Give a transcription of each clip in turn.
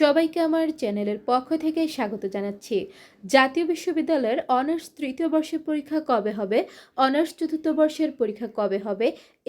সবাইকে আমার চ্যানেলের পক্ষ থেকে স্বাগত জানাচ্ছি। জাতীয় বিশ্ববিদ্যালয়ের অনার্স তৃতীয় বর্ষের পরীক্ষা কবে হবে? অনার্স চতুর্থ বর্ষের পরীক্ষা কবে হবে?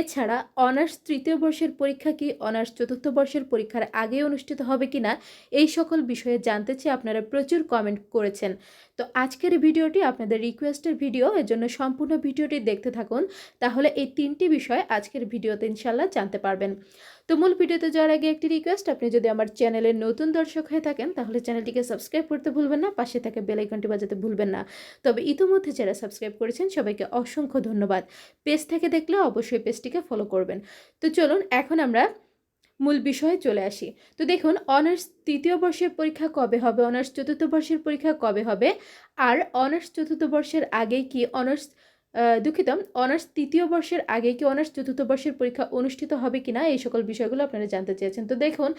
এছাড়া অনার্স তৃতীয় বর্ষের পরীক্ষা কি অনার্স চতুর্থ বর্ষের পরীক্ষার আগে অনুষ্ঠিত হবে কিনা এই সকল বিষয়ে জানতে চেয়ে আপনারা প্রচুর কমেন্ট করেছেন। তো আজকের ভিডিওটি আপনাদের রিকোয়েস্টের ভিডিও এর জন্য সম্পূর্ণ ভিডিওটি দেখতে থাকুন। তাহলে এই তিনটি বিষয় আজকের ভিডিওতে ইনশাল্লাহ জানতে পারবেন। তো মূল ভিডিওতে যাওয়ার আগে একটি রিকোয়েস্ট, আপনি যদি আমার চ্যানেলের নতুন দর্শক হয়ে থাকেন, তাহলে চ্যানেলটিকে সাবস্ক্রাইব করতে ভুলবেন না, পাশে থাকে বেল আইকনটি বাজাতে ভুলবেন না। তবে ইতিমধ্যে যারা সাবস্ক্রাইব করেছেন, সবাইকে অসংখ্য ধন্যবাদ। পেজ থেকে দেখলে অবশ্যই পেজটিকে ফলো করবেন। তো চলুন, এখন আমরা মূল বিষয়ে চলে আসি। তো দেখুন, অনার্স তৃতীয় বর্ষের পরীক্ষা কবে হবে? অনার্স চতুর্থ বর্ষের পরীক্ষা কবে হবে? আর অনার্স চতুর্থ বর্ষের আগেই কি অনার্স দুঃখিত অনার্স তৃতীয় বর্ষের আগে কি অনার্স চতুর্থ বর্ষের পরীক্ষা অনুষ্ঠিত হবে কিনা এই সকল বিষয়গুলো আপনারা জানতে চেয়েছেন। তো দেখুন,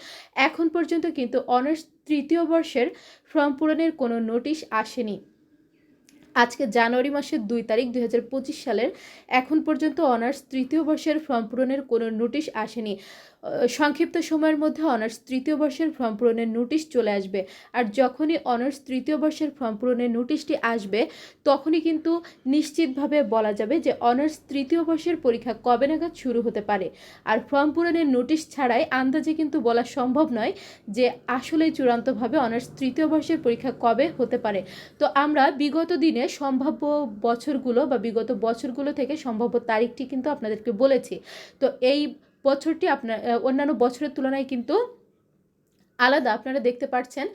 এখন পর্যন্ত কিন্তু অনার্স তৃতীয় বর্ষের ফর্ম পূরণের কোনো নোটিশ আসেনি। আজকে জানুয়ারি মাসের দুই তারিখ দুই হাজার পঁচিশ সালের এখন পর্যন্ত অনার্স তৃতীয় বর্ষের ফর্ম পূরণের কোনো নোটিশ আসেনি। সংক্ষিপ্ত সময়ের মধ্যে অনার্স তৃতীয় বর্ষের ফর্ম পূরণের নোটিশ চলে আসবে আর যখনই অনার্স তৃতীয় বর্ষের ফর্ম পূরণের নোটিশটি আসবে, তখনই কিন্তু নিশ্চিতভাবে বলা যাবে যে অনার্স তৃতীয় বর্ষের পরীক্ষা কবে নাগাদ শুরু হতে পারে। আর ফর্ম পূরণের নোটিশ ছাড়াই আন্দাজে কিন্তু বলা সম্ভব নয় যে আসলেই চূড়ান্তভাবে অনার্স তৃতীয় বর্ষের পরীক্ষা কবে হতে পারে। তো আমরা বিগত দিনে সম্ভাব্য বছরগুলো বা বিগত বছরগুলো থেকে সম্ভাব্য তারিখটি কিন্তু আপনাদেরকে বলেছি। তো এই বছরটি আপনার অন্যান্য বছরের তুলনায় কিন্তু আলাদা। আপনারা দেখতে পাচ্ছেন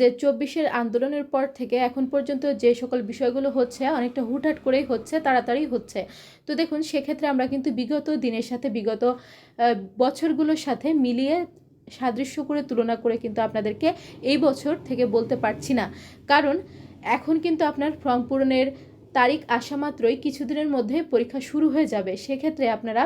যে চব্বিশের আন্দোলনের পর থেকে এখন পর্যন্ত যে সকল বিষয়গুলো হচ্ছে, অনেকটা হুটহাট করেই হচ্ছে, তাড়াতাড়ি হচ্ছে। তো দেখুন, সেক্ষেত্রে আমরা কিন্তু বিগত দিনের সাথে, বিগত বছরগুলোর সাথে মিলিয়ে সাদৃশ্য করে, তুলনা করে কিন্তু আপনাদেরকে এই বছর থেকে বলতে পারছি না। কারণ এখন কিন্তু আপনার ফর্ম পূরণের তারিখ আসা মাত্রই কিছুদিনের মধ্যে পরীক্ষা শুরু হয়ে যাবে। সেক্ষেত্রে আপনারা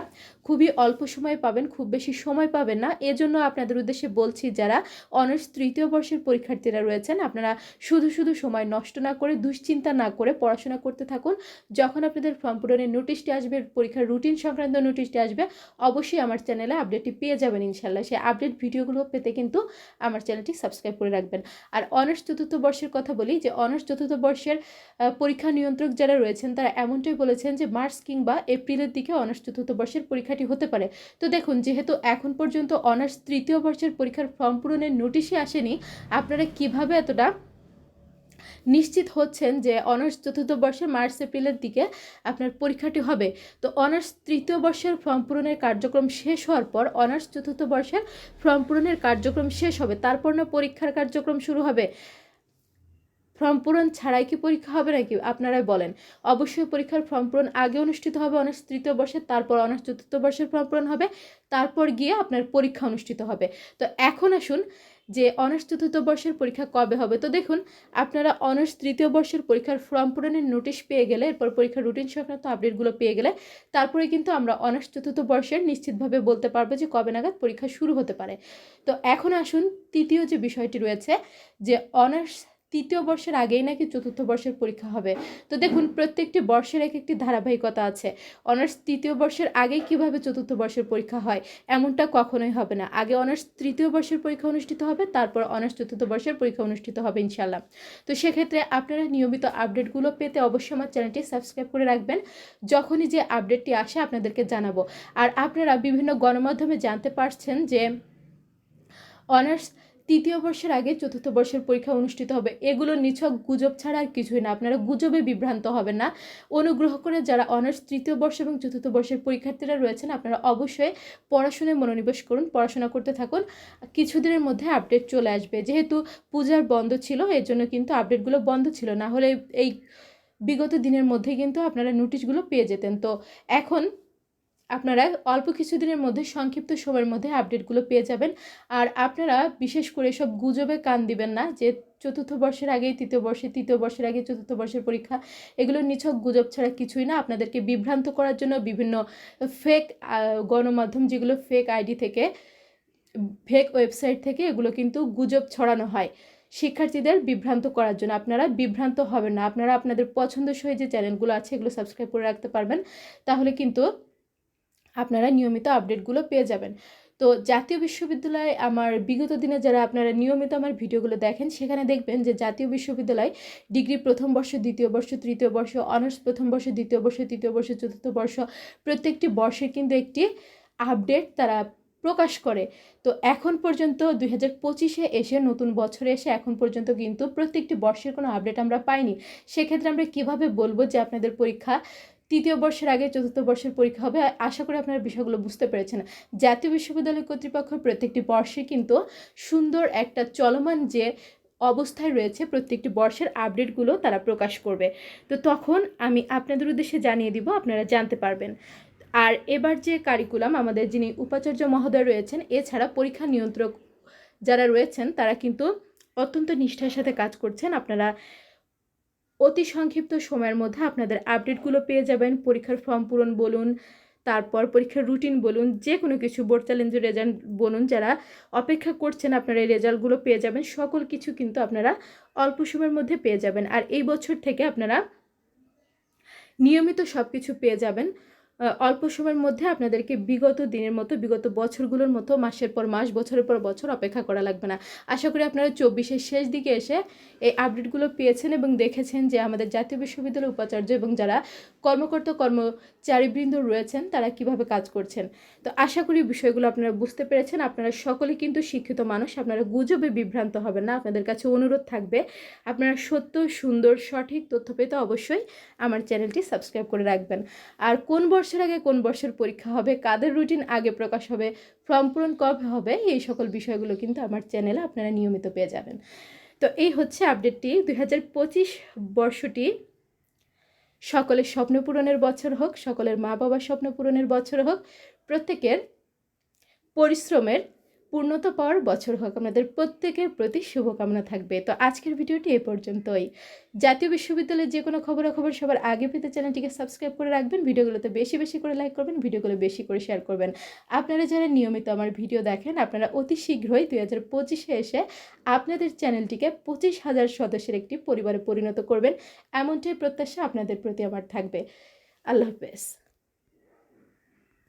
খুবই অল্প সময় পাবেন, খুব বেশি সময় পাবেন না। এজন্য আপনাদের উদ্দেশ্যে বলছি, যারা অনার্স তৃতীয় বর্ষের পরীক্ষার্থীরা রয়েছেন, আপনারা শুধু শুধু সময় নষ্ট না করে, দুশ্চিন্তা না করে পড়াশোনা করতে থাকুন। যখন আপনাদের ফর্ম পূরণের নোটিশটি আসবে, পরীক্ষার রুটিন সংক্রান্ত নোটিশটি আসবে, অবশ্যই আমার চ্যানেলে আপডেটটি পেয়ে যাবেন ইনশাল্লাহ সেই আপডেট ভিডিওগুলো পেতে কিন্তু আমার চ্যানেলটি সাবস্ক্রাইব করে রাখবেন। আর অনার্স চতুর্থ বর্ষের কথা বলি, যে অনার্স চতুর্থ বর্ষের পরীক্ষা নিয়ন্ত্রক যারা রয়েছেন তারা এমনটাই বলেছেন যে মার্চ কিংবা এপ্রিলের দিকে অনার্স চতুর্থ বর্ষের পরীক্ষাটি হতে পারে। তো দেখুন, যেহেতু এখন পর্যন্ত অনার্স তৃতীয় বর্ষের পরীক্ষার ফর্ম পূরণের নোটিশই আসেনি, আপনারা কীভাবে এতটা নিশ্চিত হচ্ছেন যে অনার্স চতুর্থ বর্ষের মার্চ এপ্রিলের দিকে আপনার পরীক্ষাটি হবে? তো অনার্স তৃতীয় বর্ষের ফর্ম পূরণের কার্যক্রম শেষ হওয়ার পর অনার্স চতুর্থ বর্ষের ফর্ম পূরণের কার্যক্রম শেষ হবে। তারপর না পরীক্ষার কার্যক্রম শুরু হবে? ফর্ম পূরণ ছাড়াই কি পরীক্ষা হবে নাকি? আপনারাই বলেন। অবশ্যই পরীক্ষার ফর্ম পূরণ আগে অনুষ্ঠিত হবে অনার্স তৃতীয় বর্ষের তারপর অনার্স চতুর্থ বর্ষের ফর্ম পূরণ হবে, তারপর গিয়ে আপনার পরীক্ষা অনুষ্ঠিত হবে। তো এখন আসুন যে অনার্স চতুর্থ বর্ষের পরীক্ষা কবে হবে। তো দেখুন, আপনারা অনার্স তৃতীয় বর্ষের পরীক্ষার ফর্ম পূরণের নোটিশ পেয়ে গেলে, এরপর পরীক্ষার রুটিন সংক্রান্ত আপডেটগুলো পেয়ে গেলে, তারপরে কিন্তু আমরা অনার্স চতুর্থ বর্ষের নিশ্চিতভাবে বলতে পারব যে কবে নাগাদ পরীক্ষা শুরু হতে পারে। তো এখন আসুন তৃতীয় যে বিষয়টি রয়েছে, যে অনার্স তৃতীয় বর্ষের আগেই নাকি চতুর্থ বর্ষের পরীক্ষা হবে। তো দেখুন, প্রত্যেকটি বর্ষের এক একটি ধারাবাহিকতা আছে। অনার্স তৃতীয় বর্ষের আগেই কীভাবে চতুর্থ বর্ষের পরীক্ষা হয়, এমনটা কখনোই হবে না। আগে অনার্স তৃতীয় বর্ষের পরীক্ষা অনুষ্ঠিত হবে, তারপর অনার্স চতুর্থ বর্ষের পরীক্ষা অনুষ্ঠিত হবে ইনশাল্লাহ তো সেক্ষেত্রে আপনারা নিয়মিত আপডেটগুলো পেতে অবশ্যই আমার চ্যানেলটি সাবস্ক্রাইব করে রাখবেন। যখনই যে আপডেটটি আসে, আপনাদেরকে জানাব। আর আপনারা বিভিন্ন গণমাধ্যমে জানতে পারছেন যে অনার্স তৃতীয় বর্ষের আগে চতুর্থ বর্ষের পরীক্ষা অনুষ্ঠিত হবে। এগুলো নিছক গুজব ছাড়া আর কিছুই না। আপনারা গুজবে বিভ্রান্ত হবেন না। অনুগ্রহ করে যারা অনার্স তৃতীয় বর্ষ এবং চতুর্থ বর্ষের পরীক্ষার্থীরা রয়েছেন, আপনারা অবশ্যই পড়াশোনায় মনোনিবেশ করুন, পড়াশোনা করতে থাকুন। কিছুদিনের মধ্যে আপডেট চলে আসবে। যেহেতু পূজার বন্ধ ছিল, এর জন্য কিন্তু আপডেটগুলো বন্ধ ছিল না। হলে এই বিগত দিনের মধ্যে কিন্তু আপনারা নোটিশগুলো পেয়ে যেতেন। তো এখন আপনারা অল্প কিছুদিনের মধ্যে সংক্ষিপ্ত সময়ের মধ্যে আপডেটগুলো পেয়ে যাবেন। আর আপনারা বিশেষ করে সব গুজবে কান দিবেন না যে চতুর্থ বর্ষের আগেই, তৃতীয় বর্ষে, তৃতীয় বর্ষের আগে, চতুর্থ বর্ষের পরীক্ষা, এগুলো নিছক গুজব ছাড়া কিছুই না। আপনাদেরকে বিভ্রান্ত করার জন্য বিভিন্ন ফেক গণমাধ্যম যেগুলো ফেক আইডি থেকে ফেক ওয়েবসাইট থেকে এগুলো কিন্তু গুজব ছড়ানো হয়। শিক্ষার্থীদের বিভ্রান্ত করার জন্য আপনারা বিভ্রান্ত হবেন না। আপনারা আপনাদের পছন্দসই যে চ্যানেলগুলো আছে, এগুলো সাবস্ক্রাইব করে রাখতে পারবেন। তাহলে কিন্তু আপনারা নিয়মিত আপডেটগুলো পেয়ে যাবেন। তো জাতীয় বিশ্ববিদ্যালয়ে আমার বিগত দিনে যারা আপনারা নিয়মিত আমার ভিডিওগুলো দেখেন, সেখানে দেখবেন যে জাতীয় বিশ্ববিদ্যালয় ডিগ্রি প্রথম বর্ষ, দ্বিতীয় বর্ষ, তৃতীয় বর্ষ, অনার্স প্রথম বর্ষ, দ্বিতীয় বর্ষ, তৃতীয় বর্ষ, চতুর্থ বর্ষ প্রত্যেকটি বর্ষের কিন্তু একটি আপডেট তারা প্রকাশ করে। তো এখন পর্যন্ত দুই হাজার পঁচিশে এসে নতুন বছরে এসে এখন পর্যন্ত কিন্তু প্রত্যেকটি বর্ষের কোনো আপডেট আমরা পাইনি। সেক্ষেত্রে আমরা কীভাবে বলব যে আপনাদের পরীক্ষা তৃতীয় বর্ষের আগে চতুর্থ বর্ষের পরীক্ষা হবে। আশা করি আপনারা বিষয়গুলো বুঝতে পেরেছেন। জাতীয় বিশ্ববিদ্যালয় কর্তৃপক্ষ প্রত্যেকটি বর্ষে কিন্তু সুন্দর একটা চলমান যে অবস্থায় রয়েছে প্রত্যেকটি বর্ষের আপডেটগুলো তারা প্রকাশ করবে। তো তখন আমি আপনাদের উদ্দেশ্যে জানিয়ে দিব, আপনারা জানতে পারবেন। আর এবার যে কারিকুলাম আমাদের যিনি উপাচার্য মহোদয় রয়েছেন, এছাড়া পরীক্ষা নিয়ন্ত্রক যারা রয়েছেন, তারা কিন্তু অত্যন্ত নিষ্ঠার সাথে কাজ করছেন। আপনারা অতি সংক্ষিপ্ত সময়ের মধ্যে আপনাদের আপডেটগুলো পেয়ে যাবেন। পরীক্ষার ফর্ম পূরণ বলুন, তারপর পরীক্ষার রুটিন বলুন যে কোনো কিছু বোর্ড চ্যালেঞ্জের রেজাল্ট বলুন, যারা অপেক্ষা করছেন আপনারা এই রেজাল্টগুলো পেয়ে যাবেন। সকল কিছু কিন্তু আপনারা অল্প সময়ের মধ্যে পেয়ে যাবেন। আর এই বছর থেকে আপনারা নিয়মিত সব কিছু পেয়ে যাবেন। অল্প সময়ের মধ্যে আপনাদেরকে বিগত দিনের মতো, বিগত বছরগুলোর মতো, মাসের পর মাস, বছরের পর বছর অপেক্ষা করা লাগবে না। আশা করি আপনারা চব্বিশের শেষ দিকে এসে এই আপডেটগুলো পেয়েছেন এবং দেখেছেন যে আমাদের জাতীয় বিশ্ববিদ্যালয়ের উপাচার্য এবং যারা কর্মকর্তা, কর্মচারীবৃন্দ রয়েছেন, তারা কীভাবে কাজ করছেন। তো আশা করি বিষয়গুলো আপনারা বুঝতে পেরেছেন। আপনারা সকলে কিন্তু শিক্ষিত মানুষ, আপনারা গুজবে বিভ্রান্ত হবেন না। আপনাদের কাছে অনুরোধ থাকবে, আপনারা সত্য, সুন্দর, সঠিক তথ্য পেতে অবশ্যই আমার চ্যানেলটি সাবস্ক্রাইব করে রাখবেন। আর কোন বর্ষের আগে কোন বর্ষের পরীক্ষা হবে, কাদের রুটিন আগে প্রকাশ হবে ফর্ম পূরণ কবে হবে, এই সকল বিষয়গুলো কিন্তু আমার চ্যানেলে আপনারা নিয়মিত পেয়ে যাবেন। তো এই হচ্ছে আপডেটটি দুই হাজার পঁচিশ বর্ষটি সকলের স্বপ্ন পূরণের বছর হোক, সকলের মা বাবার স্বপ্ন পূরণের বছর হোক, প্রত্যেকের পরিশ্রমের পূর্ণতা পাওয়ার বছর হোক, আপনাদের প্রত্যেকের প্রতি শুভকামনা থাকবে। তো আজকের ভিডিওটি এ পর্যন্তই। জাতীয় বিশ্ববিদ্যালয়ের যে কোনো খবরাখবর সবার আগে পেতে চ্যানেলটিকে সাবস্ক্রাইব করে রাখবেন, ভিডিওগুলোতে বেশি বেশি করে লাইক করবেন, ভিডিওগুলো বেশি করে শেয়ার করবেন। আপনারা যারা নিয়মিত আমার ভিডিও দেখেন, আপনারা অতি শীঘ্রই দুই হাজার পঁচিশে এসে আপনাদের চ্যানেলটিকে পঁচিশ হাজার সদস্যের একটি পরিবারে পরিণত করবেন। এমনটাই প্রত্যাশা আপনাদের প্রতি আমার থাকবে। আল্লাহ হাফেজ।